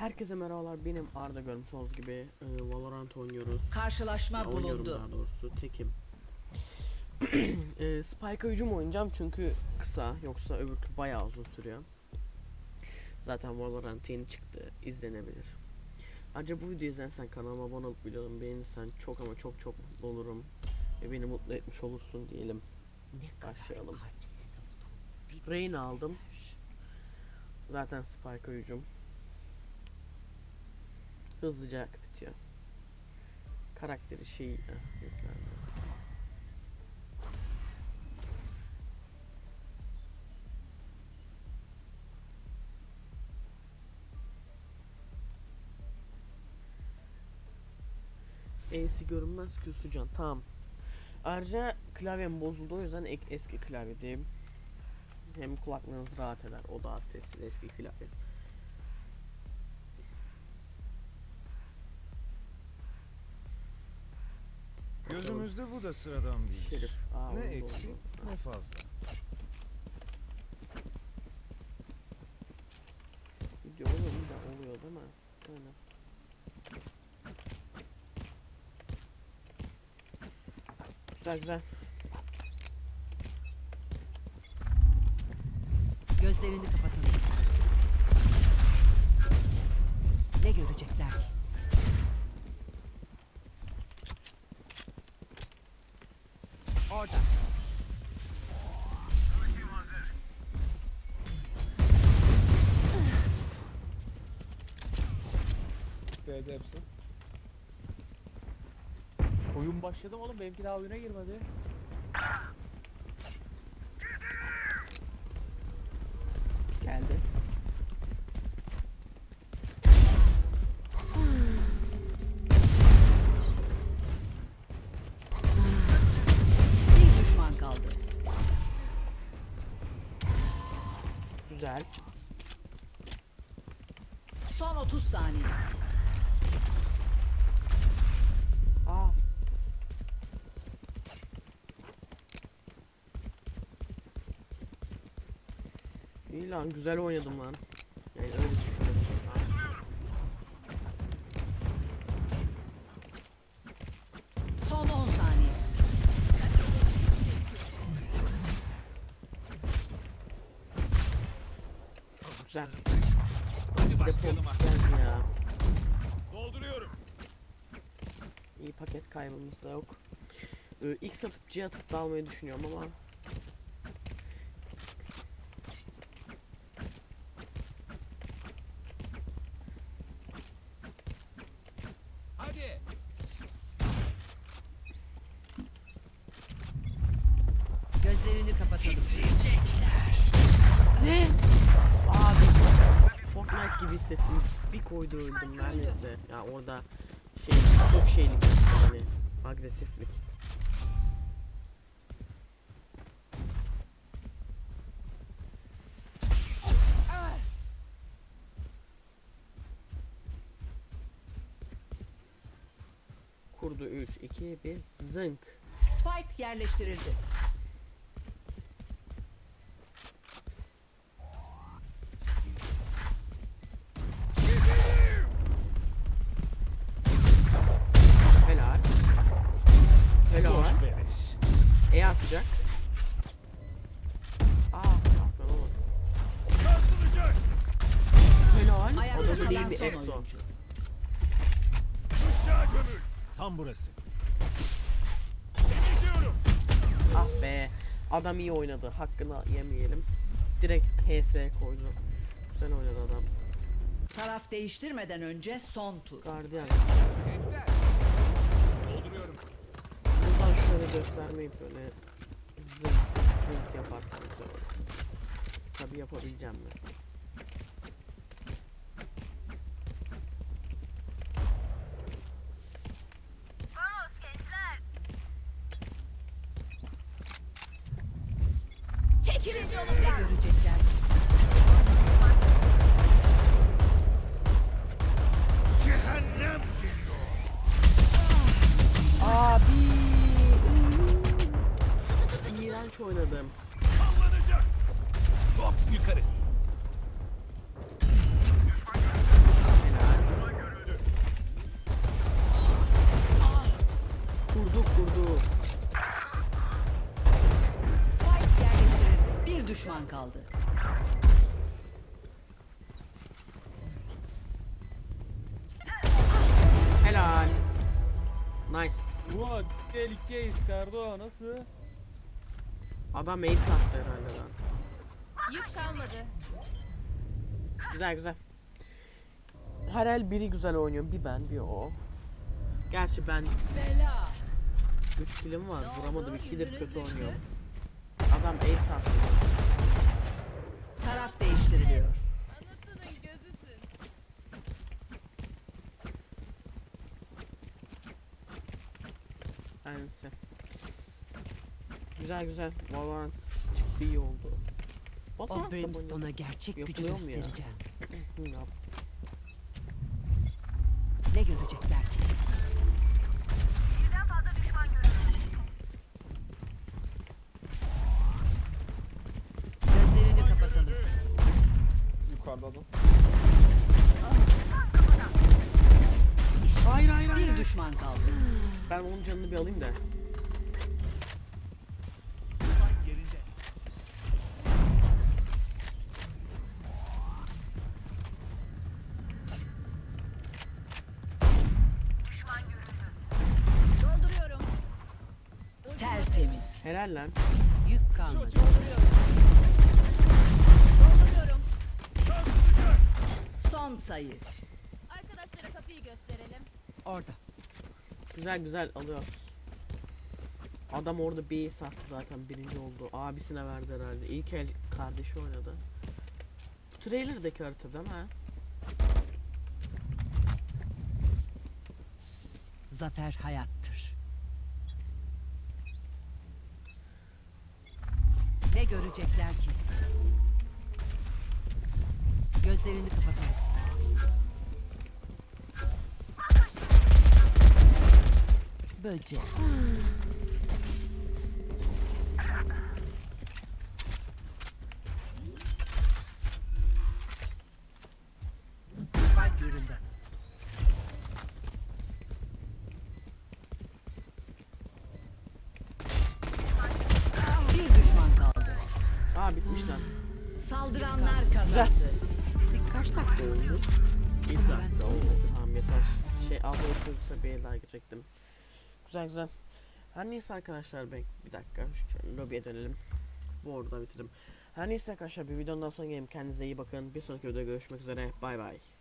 Herkese merhabalar. Benim Arda görmüş olduğunuz gibi e, Valorant oynuyoruz. Karşılaşma Ya, bulundu. daha doğrusu. Tekim. e, Spike'a hücum oynayacağım çünkü kısa. Yoksa öbürkü bayağı uzun sürüyor. Zaten Valorant yeni çıktı. izlenebilir. Ayrıca bu videoyu izlersen kanalıma abone olup videomu beğenirsen çok ama çok çok mutlu olurum. Ve beni mutlu etmiş olursun diyelim. Başlayalım. Rain aldım. Zaten Spike'a hücum. Hızlıca bitiyor. Karakteri şey yüklendi. E'si görünmez Q'su Tamam. Ayrıca klavyem bozuldu o yüzden eski klavyedeyim. Hem kulaklığınız rahat eder. O daha sessiz eski klavye. Gözümüzde bu da sıradan bir. Şerif. Aa, Ne oldu, eksik oldu. ne fazla. Video oluyor mu da oluyor değil mi? Aynen. Güzel güzel. Gözlerini kapatın. B'de hepsi. Oyun başladı mı oğlum? Benimki daha oyuna girmedi. Geldi. Bir düşman kaldı. Güzel. Son 30 saniye. Aa. İyi lan güzel oynadım lan. Yani öyle düşünüyorum. Son 10 saniye. Güzel. Hadi başlayalım geldi ya. Dolduruyorum. İyi paket kaybımız da yok. Ee, ilk satıp C atıp da almayı düşünüyorum ama Hadi. Gözlerini kapatalım. Ne? Abi Fortnite gibi hissettim. Bir koydu öldüm neredeyse. Ya orada şey çok şeylik yani agresiflik. Kurdu 3 2 1 zınk. Spike yerleştirildi. Son oyuncu. Tam burası. Ah be. Adam iyi oynadı. Hakkını yemeyelim. Direkt HS koydu. Güzel oynadı adam. Taraf değiştirmeden önce son tur. Gençler. Dolduruyorum. Buradan şöyle göstermeyip böyle zınk zınk zınk yaparsam güzel olur. Tabi yapabileceğim mi? Çekilin yolumdan. Kaldı. Helal. Nice. Ulan gel iki Kardo nasıl? Adam ace attı herhalde lan. Yük kalmadı. Güzel güzel. Her el biri güzel oynuyor. Bir ben bir o. Gerçi ben Bela. 3 kilim var. Vuramadım. oldu? 2'dir kötü oynuyor. Adam ace attı. Aynısı. Güzel güzel. Valorant çıktı iyi oldu. O Brimstone'a gerçek gücü ya? göstereceğim. Bilmiyorum. Ne görecekler ki? Gözlerini kapatalım. Yukarıda adam. Hayır hayır hayır. Bir düşman kaldı. Ben onun canını bir alayım da. Tertemiz. Helal lan. Yük kalmadı. Dolduruyorum. Dolduruyorum. Son sayı. Arkadaşlara kapıyı gösterelim. Orada. Güzel güzel alıyoruz. Adam orada bir ace attı zaten birinci oldu. Abisine verdi herhalde. İlk el kardeşi oynadı. Bu trailer'daki harita değil mi? Zafer hayattır. Ne görecekler ki? Gözlerini kapatalım. Böcek. Spike yerinde. Bir düşman kaldı. Aa bitmiş lan. Saldıranlar kazandı. Güzel. Kaç dakika oldu? 7 dakika oldu. Tamam yeter. Şey az olsa bir el daha girecektim. Güzel güzel. Her neyse arkadaşlar ben bir dakika şu lobiye dönelim. Bu orada bitiririm. Her neyse arkadaşlar bir videonun daha sonra geleyim. Kendinize iyi bakın. Bir sonraki videoda görüşmek üzere. Bay bay.